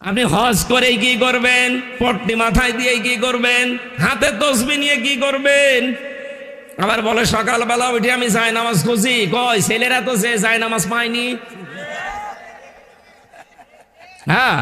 আপনি হজ করে কি করবেন? পট্টি মাথায় দিয়ে কি করবেন? হাতে তসবি নিয়ে কি করবেন? আবার বলে, সকালবেলা উঠে আমি যাই নামাজ খুঁজি। কয়, ছেলেরা তো সে যায় নামাজ পায়নি। হ্যাঁ?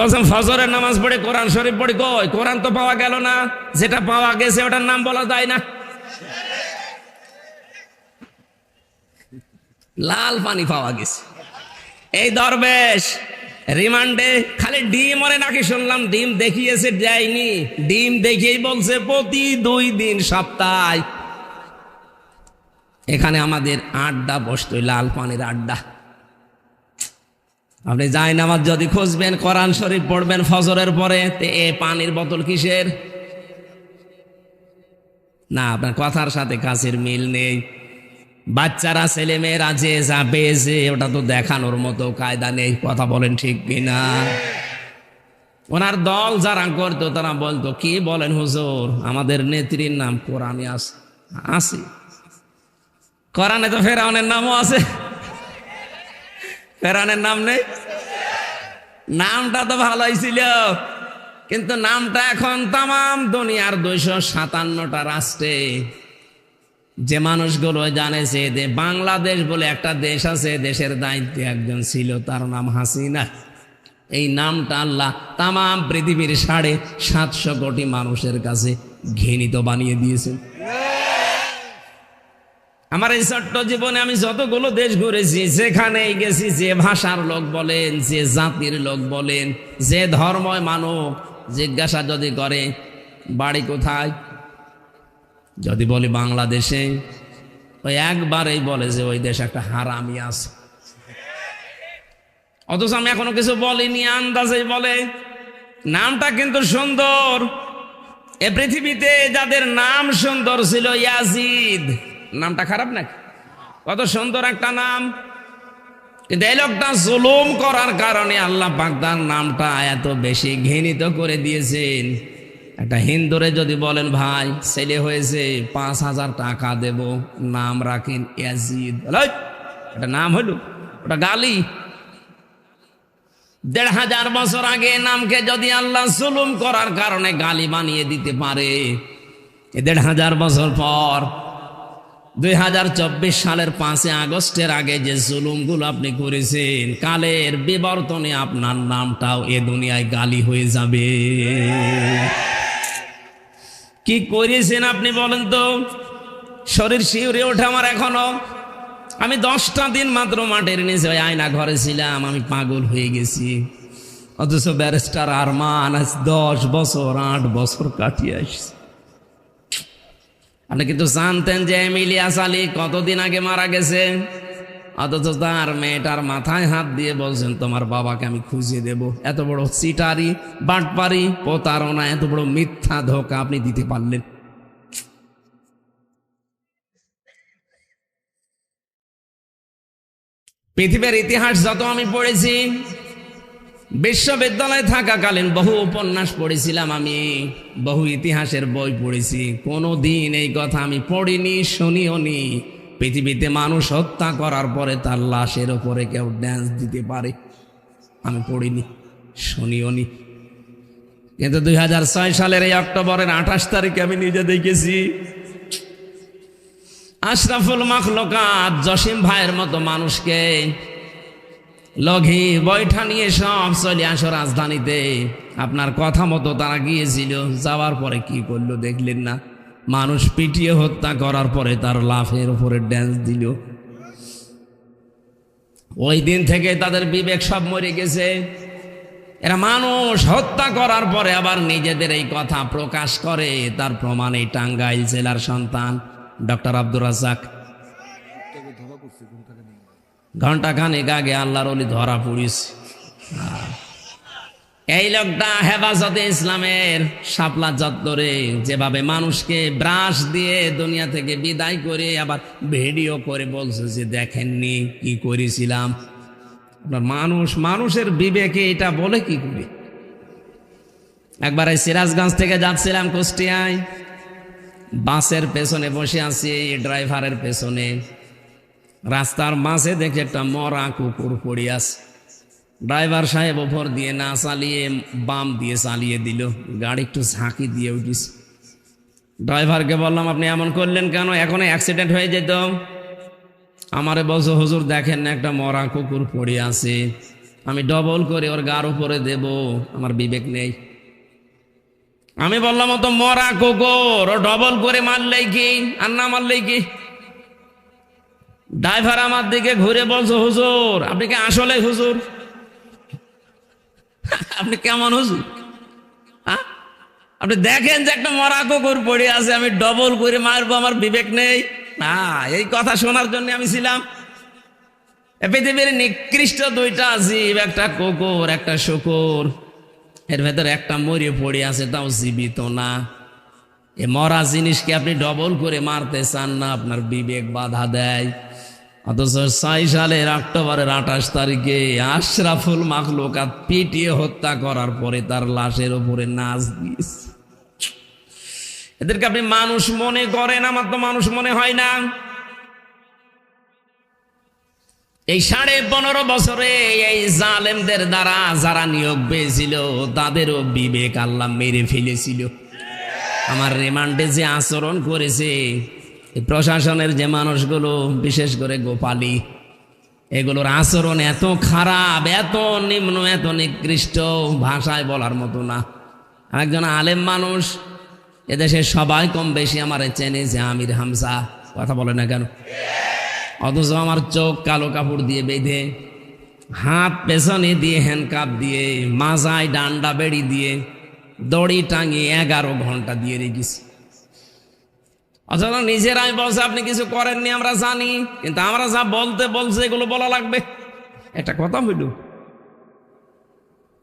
বলছেন, ফজরের নামাজ পড়ে কোরআন শরীফ পড়ে। কই কোরআন তো পাওয়া গেল না। যেটা পাওয়া গেছে, ওটার নাম বলা যায় না। লাল পানি পাওয়া গেছে। এই দরবেশ। রিমান্ডে খালি ডিম ওরে নাকি শুনলাম, ডিম দেখিয়েছে যায়নি ডিম দেখিয়েই বলছে, প্রতি দুই দিন সপ্তাহে। এখানে আমাদের আড্ডা বসতই লাল পানির আড্ডা। আপনি যাই নামাজ যদি খুঁজবেন, কোরআন শরীফ পড়বেন ফজরের পরে, তে এ পানির বোতল কিসের? না, আপনার কথার সাথে কাছের মিল নেই। বাচ্চারা ছেলে মেয়েরা যে যা পেয়েছে ওটা তো দেখানোর মতো কায়দা নেই, কথা বলেন ঠিক কিনা? ওনার দল যারা করতো, তারা বলতো, কি বলেন হুজুর? আমাদের নেত্রীর নাম কোরআনে আছে আছে কোরআনে তো ফেরাউনের নামও আছে। ফেরানের নাম নেই? নামটা তো ভালোই ছিল। কিন্তু নামটা এখন তাম দুনিয়ার দুইশো সাতান্নটা রাষ্ট্রে যে মানুষগুলো জানে যে বাংলাদেশ বলে একটা দেশ আছে, দেশের দায়িত্বে একজন ছিল, তার নাম হাসিনা। এই নামটা আল্লাহ তাম পৃথিবীর সাড়ে সাতশো কোটি মানুষের কাছে ঘৃণিত বানিয়ে দিয়েছেন। আমার এই ছোট্ট জীবনে আমি যতগুলো দেশ ঘুরেছি, যেখানেই গেছি, যে ভাষার লোক বলেন, যে জাতির লোক বলেন, যে ধর্ময় মানব জিজ্ঞাসা যদি করে, বাড়ি কোথায়? যদি বলি বাংলাদেশে ওই একবারেই বলে যে ওই দেশে একটা হারামি আছে। অথচ আমি এখনও কিছু বলিনি আন্দাজেই বলে। নামটা কিন্তু সুন্দর। এ পৃথিবীতে যাদের নাম সুন্দর ছিল ইয়াজিদ। নামটা খারাপ নাকি? কত সুন্দর একটা নাম। কিন্তু এই লোকটা জুলুম করার কারণে আল্লাহ পাকদার নামটা এত বেশি ঘৃণিত করে দিয়েছেন। একটা হিন্দুরে যদি বলেন, ভাই, ছেলে হয়েছে, পাঁচ হাজার টাকা দেব, নাম রাখেন ইয়াজিদ। এটা নাম হলো ওটা গালি। দেড় হাজার বছর আগে নামকে যদি আল্লাহ জুলুম করার কারণে গালি বানিয়ে দিতে পারে দেড় হাজার বছর পর, দুই হাজার চব্বিশ সালের পাঁচই আগস্টের আগে যে জুলুমগুলো আপনি করেছেন, কালের বিবর্তনে আপনার নামটাও এ দুনিয়ায় গালি হয়ে যাবে। কি করেছেন আপনি বলেন তো? শরীর শিউরে ওঠে আমার এখনও। আমি দশটা দিন মাত্র মাঠের নিচে আয়না ঘরে ছিলাম, আমি পাগল হয়ে গেছি। অথচ ব্যারিস্টার আরমান আজ দশ বছর, আট বছর কাটিয়ে আসছে। আপনি কিন্তু জানতেন যে এমিলিয়াস আলী কতদিন আগে মারা গেছে? অথচ তার মেয়েটার মাথায় হাত দিয়ে বলছেন, তোমার বাবাকে আমি খুঁজে দেব। এত বড় চিটারি বাটপারি, প্রতারণা, এত বড় মিথ্যা ধোকা আপনি দিতে পারলেন। পৃথিবীর ইতিহাস যত আমি পড়েছি, বিশ্ববিদ্যালয়ে থাকাকালীন বহু উপন্যাস পড়েছিলাম আমি, বহু ইতিহাসের বই পড়েছি। কোনো দিন এই কথা আমি পড়িনি শুনিও নি পৃথিবীতে মানুষ হত্যা করার পরে তার লাশের ওপরে কেউ ড্যান্স দিতে পারে। আমি পড়িনি, শুনিও নি। কিন্তু দুই সালের এই অক্টোবরের আঠাশ তারিখে আমি নিজে দেখেছি, আশরাফুল মাখলোকাত জসিম ভাইয়ের মতো মানুষকে লঘি বৈঠা নিয়ে সব চলে আসো রাজধানীতে। আপনার কথা মতো তারা গিয়েছিল, যাওয়ার পরে কি করল দেখলেন না। মানুষ পিটিয়ে হত্যা করার পরে তার লাফের উপরে ড্যান্স দিল। ওই দিন থেকে তাদের বিবেক সব মরে গেছে। এরা মানুষ হত্যা করার পরে আবার নিজেদের এই কথা প্রকাশ করে। তার প্রমাণ এই টাঙ্গাইল জেলার সন্তান, ডক্টর আব্দুর রাজাক ঘণ্টা খানেক আগে আল্লাহর অলি ধরা পড়িস এই লোকটা হেফাজতে ইসলামের শাপলা চত্বরে যেভাবে মানুষকে ব্রাশ দিয়ে দুনিয়া থেকে বিদায় করে আবার ভিডিও করে বলছে যে দেখেননি, কি করেছিলাম। আপনার মানুষ, মানুষের বিবেকে এটা বলে কি করে? একবার এই সিরাজগঞ্জ থেকে যাচ্ছিলাম কুষ্টিয়ায়। বাসের পেছনে বসে আছি, ড্রাইভারের পেছনে। রাস্তার মাঝে দেখে একটা মরা কুকুর পড়ে আছে। ড্রাইভার সাহেব ওপর দিয়ে না চালিয়ে বাম দিয়ে চালিয়ে দিল। গাড়ি একটু ঝাঁকি দিয়ে উঠিস। ড্রাইভারকে বললাম, আপনি এমন করলেন কেন? এখন অ্যাক্সিডেন্ট হয়ে যেত। আমারে বলছো, হুজুর, দেখেন না, একটা মরা কুকুর পড়ে আছে। আমি ডবল করে ওর গার উপরে দেব। আমার বিবেক নেই। আমি বললাম, ও তো মরা কুকুর, ও ডবল করে মারলেই কি? আর না মারলেই কি? ড্রাইভার আমার দিকে ঘুরে বলছো, হুজুর, আপনি কি আসলে হুজুর? আপনি কেমন হুজুর? হ্যাঁ? আপনি দেখেন যে একটা মরা কুকুর পড়ে আছে, আমি ডবল করে মারবো, আমার বিবেক নেই। না, এই কথা শোনার জন্য আমি ছিলাম। পৃথিবীর নিকৃষ্ট দুইটা জীব, একটা কুকুর, একটা শুকুর। এর ভেতর একটা মরে পড়ে আছে, তাও জীবিত না। এ মরা জিনিসকে আপনি ডবল করে মারতে চান না, আপনার বিবেক বাধা দেয়। অথচ ছয় সালের অক্টোবরের আঠাশ তারিখে আশরাফুল মাখলুকাত পিটিয়ে হত্যা করার পরে তার লাশের নাচ দিয়েছে। এদেরকে আপনি মানুষ মনে করেন? আমার তো মানুষ মনে হয় না। এই সাড়ে পনেরো বছরে এই জালেমদের দ্বারা যারা নিয়োগ পেয়েছিল, তাদেরও বিবেক আল্লাহ মেরে ফেলেছিল। আমার রিমান্ডে যে আচরণ করেছে এই প্রশাসনের যে মানুষগুলো, বিশেষ করে গোপালী, এগুলোর আচরণ এত খারাপ, এত নিম্ন, এত নিকৃষ্ট ভাষায় বলার মতো না। একজন আলেম মানুষ, এদেশে সবাই কম বেশি আমার চেনে যে আমির হামসা কথা বলে না কেন? অথচ আমার চোখ কালো কাপড় দিয়ে বেঁধে, হাত পেছনে দিয়ে হ্যান্ডকাপ দিয়ে, মাজায় ডান্ডা বেড়ি দিয়ে, দড়ি টাঙিয়ে এগারো ঘণ্টা দিয়ে রেখেছি। অথচ নিজেরাই বলছে, আপনি কিছু করেননি, আমরা জানি, কিন্তু আমরা যা বলতে বলছে, এগুলো বলা লাগবে। একটা কথা হইল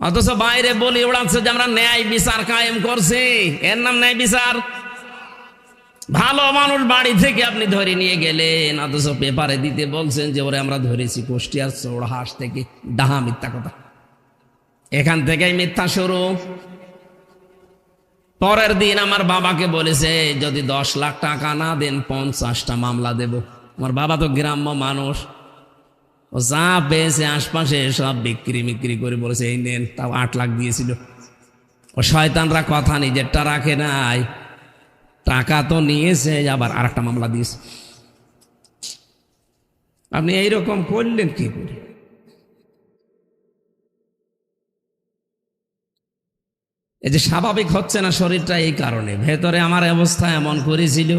অথচ বাইরে বলি ওড়াচ্ছে যে আমরা ন্যায় বিচার কায়েম করছি। এর নাম ন্যায় বিচার? ভালো মানুষ বাড়ি থেকে আপনি ধরে নিয়ে গেলেন, অথচ পেপারে দিতে বলছেন যে ওরে আমরা ধরেছি কুষ্টিয়ার চৌড়হাস থেকে। ডাহা মিথ্যা কথা। এখান থেকেই মিথ্যা শুরু। পরের দিন আমার বাবাকে বলেছে, যদি দশ লাখ টাকা না দেন, পঞ্চাশটা মামলা দেব। আমার বাবা তো গ্রাম্য মানুষ। ও যা পেয়েছে আশপাশে সব বিক্রি মিক্রি করে বলেছে, এই নেন, তাও আট লাখ দিয়েছিল। ও শয়তানরা কথা নিজেরটা রাখে নাই। টাকা তো নিয়েছে, আবার আর একটা মামলা দিয়েছে। আপনি এইরকম করলেন কি করে? এই যে স্বাভাবিক হচ্ছে না শরীরটা এই কারণে। ভেতরে আমার অবস্থা এমন করেছিল,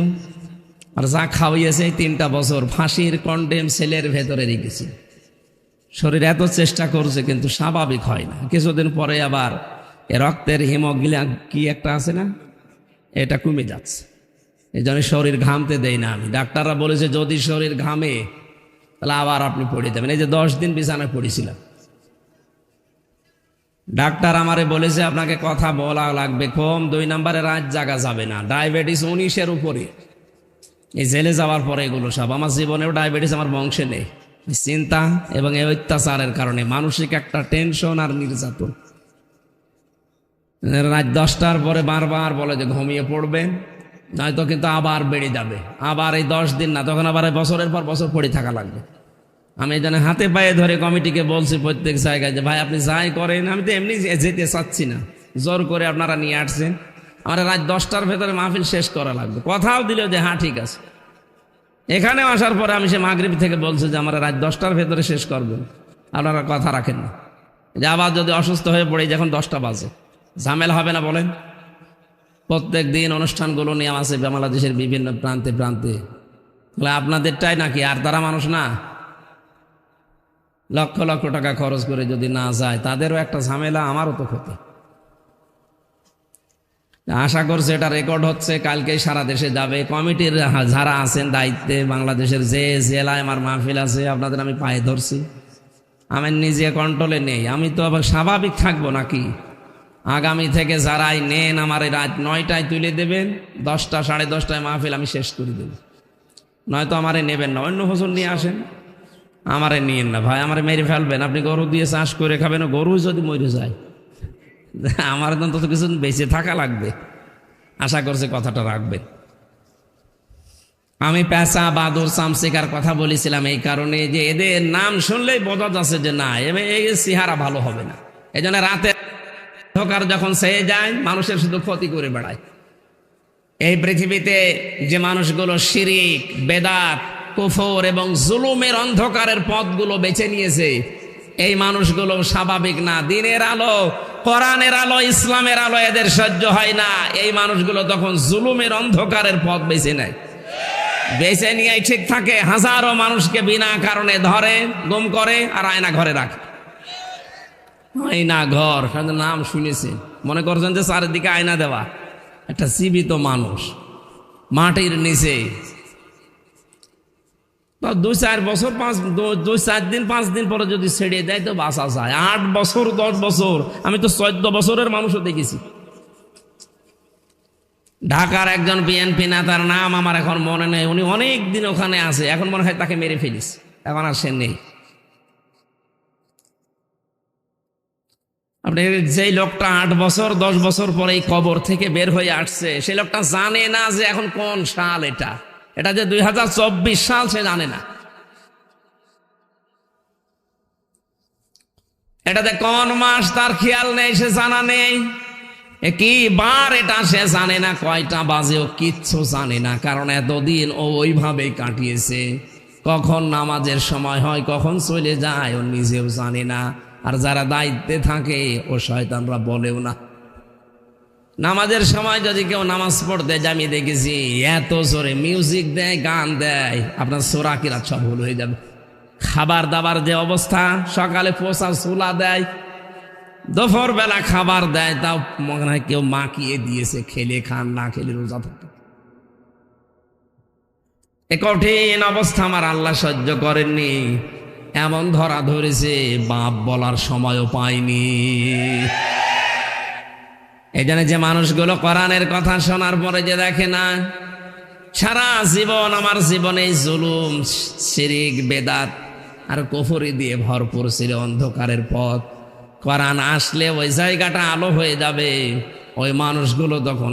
আর যা খাওয়াইয়েছে তিনটা বছর ফাঁসির কন্ডেম সেলের ভেতরে রেখেছি। শরীর এত চেষ্টা করছে কিন্তু স্বাভাবিক হয় না। কিছুদিন পরে আবার রক্তের হিমোগ্লিয়া কি একটা আছে না? এটা কমে যাচ্ছে। এই জন্য শরীর ঘামতে দেয় না আমি। ডাক্তাররা বলেছে, যদি শরীর ঘামে, তাহলে আবার আপনি পড়ে যাবেন। এই যে দশ দিন বিছানায় পড়েছিলাম। ডাক্তার আমারে বলেছে, আপনাকে কথা বলা লাগবে কম দুই নম্বরে রাত জাগা যাবে না, ডায়াবেটিস উনিশের উপরে। এই জেলে যাওয়ার পরে এগুলো সব, আমার জীবনেও ডায়াবেটিস আমার বংশে নেই। চিন্তা এবং এই অত্যাচারের কারণে মানসিক একটা টেনশন আর নির্যাতন। রাত দশটার পরে বারবার বলে যে, ঘুমিয়ে পড়বে নয়তো কিন্তু আবার বেড়ে যাবে। আবার এই দশ দিন না, তখন আবার বছরের পর বছর পড়ে থাকা লাগবে। আমি জন্য হাতে পায়ে ধরে কমিটিকে বলছি প্রত্যেক জায়গায় যে, ভাই, আপনি যাই করেন, আমি তো এমনি যেতে চাচ্ছি না। জোর করে আপনারা নিয়ে আসছেন। আমার রাত দশটার ভেতরে মাহফিল শেষ করা লাগবে। কথাও দিল যে হ্যাঁ ঠিক আছে। এখানে আসার পরে আমি সে মাগরিব থেকে বলছি যে, আমরা রাত দশটার ভেতরে শেষ করবেন আপনারা কথা রাখেন না। যে, আবার যদি অসুস্থ হয়ে পড়ে যখন দশটা বাজে। ঝামেলা হবে না বলেন? প্রত্যেক দিন অনুষ্ঠানগুলো নিয়ে আছে বাংলাদেশের বিভিন্ন প্রান্তে প্রান্তে। আপনাদেরটাই নাকি? আর তারা মানুষ না। লক্ষ লক্ষ টাকা খরচ করে যদি না যায়, তাদেরও একটা ঝামেলা, আমারও তো ক্ষতি। আশা করছে এটা রেকর্ড হচ্ছে, কালকেই সারা দেশে যাবে। কমিটির যারা আছেন, দায়িত্বে বাংলাদেশের যে জেলায় আমার মাহফিল আছে, আপনাদের আমি পায়ে ধরছি। আমি নিজে কন্ট্রোলে নেই, আমি তো আবার স্বাভাবিক থাকব নাকি? আগামী থেকে যারাই নেন আমার রাত নয়টায় তুলে দেবেন, দশটা, সাড়ে দশটায় মাহফিল আমি শেষ করে দেব। নয়তো আমারে নেবেন না, অন্য ফসল নিয়ে আসেন। আমারে নিয়েন না। ভাই, আমারে মেরে ফেলবেন। আপনি গরু দিয়ে চাষ করে খাবেন গরু যদি মরে যায়, আমার তো তত কিছু বেঁচে থাকা লাগবে। আশা করছে কথাটা রাখবেন। আমি পেঁচা, বাদুর, চামচিকার কথা বলেছিলাম এই কারণে যে এদের নাম শুনলেই বোঝা যাচ্ছে যে না এই চেহারা ভালো হবে না। এই জন্য রাতে অন্ধকার যখন সে যায়, মানুষের শুধু ক্ষতি করে বেড়ায়। এই পৃথিবীতে যে মানুষগুলো শিরিক, বেদাত কুফর এবং জুলুমের অন্ধকারের পথগুলো বেছে নিয়েছে। এই মানুষগুলো স্বাভাবিক না, দিনের আলো, কোরআনের আলো, ইসলামের আলো এদের সহ্য হয় না। এই মানুষগুলো তখন জুলুমের অন্ধকারের পথ বেছে নেয়। বেছে নিয়ে ঠিক থাকে, হাজারো মানুষকে বিনা কারণে ধরে, গুম করে আর আয়না ঘরে রাখে। আয়না ঘর নাম শুনেছে। মনে করছেন যে চারিদিকে আয়না দেওয়া। একটা জীবিত মানুষ, মাটির নিচে দুই চার বছর, পাঁচ, দুই চার দিন, পাঁচ দিন পরে যদি ছেড়ে দেয় তো বাঁচা যায়। আট বছর, দশ বছর, আমি তো চোদ্দ বছরের মানুষও দেখেছি। ঢাকার একজন বিএনপি নেতার নাম আমার এখন মনে নেই, উনি অনেক দিন ওখানে আছে, এখন মনে হয় তাকে মেরে ফেলিস এখন আর সে নেই। আপনি যেই লোকটা আট বছর, দশ বছর পরে এই কবর থেকে বের হয়ে আসছে, সেই লোকটা জানে না যে এখন কোন সাল এটা। এটা যে দুই হাজার চব্বিশ সাল সে জানে না। এটাতে কোন মাস তার খেয়াল নেই, সে জানা নেই। কি বার এটা সে জানে না, কয়টা বাজে ও কিচ্ছু জানে না, কারণ এতদিন ও ওইভাবেই কাটিয়েছে। কখন নামাজের সময় হয়, কখন চলে যায়, ও নিজেও জানে না। আর যারা দায়িত্বে থাকে, ও শয়তানরা বলেও না। নামাজের সময় যদি কেউ নামাজ পড়তে যায়, আমি দেখেছি এত জোরে মিউজিক দেয়, গান দেয়, আপনার সোরা কিরা সব ভুল হয়ে যাবে। খাবার দাবার যে অবস্থা, সকালে পোষা চুলা দেয় দুপুর বেলা খাবার দেয়, তাও মনে হয় কেউ মাখিয়ে দিয়েছে, খেলে খান, না খেলে রোজা থাকে এ কঠিন অবস্থা আমার আল্লাহ সহ্য করেননি, এমন ধরা ধরেছে, বাপ বলার সময়ও পাইনি এই যে মানুষগুলো কোরআনের কথা শোনার পরে যে দেখে না, সারা জীবন আমার জীবনে জুলুম, শিরিক, বেদাত আর কফরি দিয়ে ভরপুর ছিল অন্ধকারের পথ। কোরআন আসলে ওই জায়গাটা আলো হয়ে যাবে, ওই মানুষগুলো তখন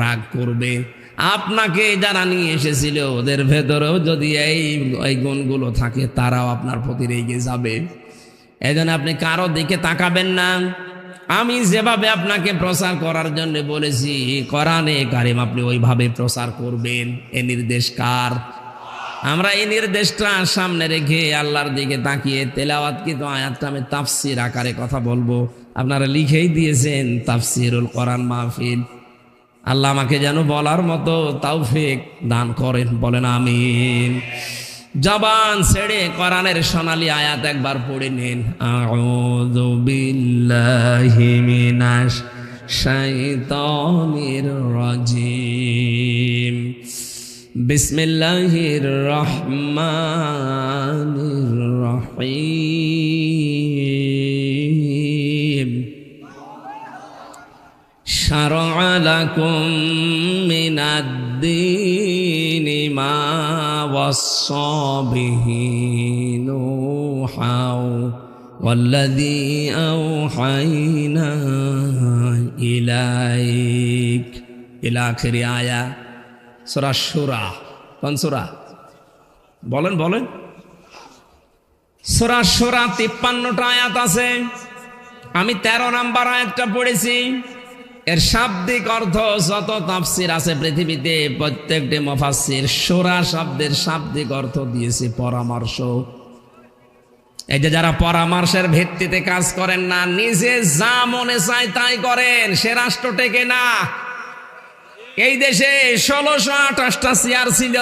রাগ করবে। আপনাকে যারা নিয়ে এসেছিল, ওদের ভেতরেও যদি এই এই গুণগুলো থাকে, তারাও আপনার প্রতি রেগে যাবে। এই আপনি কারও দিকে তাকাবেন না। আমি যেভাবে আপনাকে প্রচার করার জন্য বলেছি, কোরআনে কারিম আপনি ওইভাবে প্রচার করবেন। এ নির্দেশ কার? আমরা এই নির্দেশটা সামনে রেখে আল্লাহর দিকে তাকিয়ে তেলাওয়াত কিন্তু আয়াতটা আমি তাফসির আকারে কথা বলব। আপনারা লিখেই দিয়েছেন, তাফসিরুল কোরআন মাহফিল। আল্লাহ আমাকে যেন বলার মতো তাওফিক দান করেন, বলেন আমিন। জবান ছেড়ে কোরআনের সোনালি আয়াত একবার পড়ে নিন। আউযু বিল্লাহি মিনাশ শাইতানির রাজিম। বিসমিল্লাহির রহমানির রহিম। শারআ লাকুম মিনাদ ما وصى به نوحا والذي أوحينا إليك إلى آخر آية سورة الشورى কোন সূরা বলেন বলেন সূরা সূরা তিপ্পান্নটা আয়াত আছে আমি তেরো নাম্বার আয়াতটা পড়েছি এর শাব্দিক অর্থ যত তাফসির আছে পৃথিবীতে প্রত্যেকটি মফাসির সোরা শব্দের শাব্দিক অর্থ দিয়েছে পরামর্শ। এই যে যারা পরামর্শের ভিত্তিতে কাজ করেন না, নিজে যা মনে চায় তাই করেন, সে রাষ্ট্র টেকে না। এই দেশে ষোলোশো আঠাশটা চেয়ার ছিল।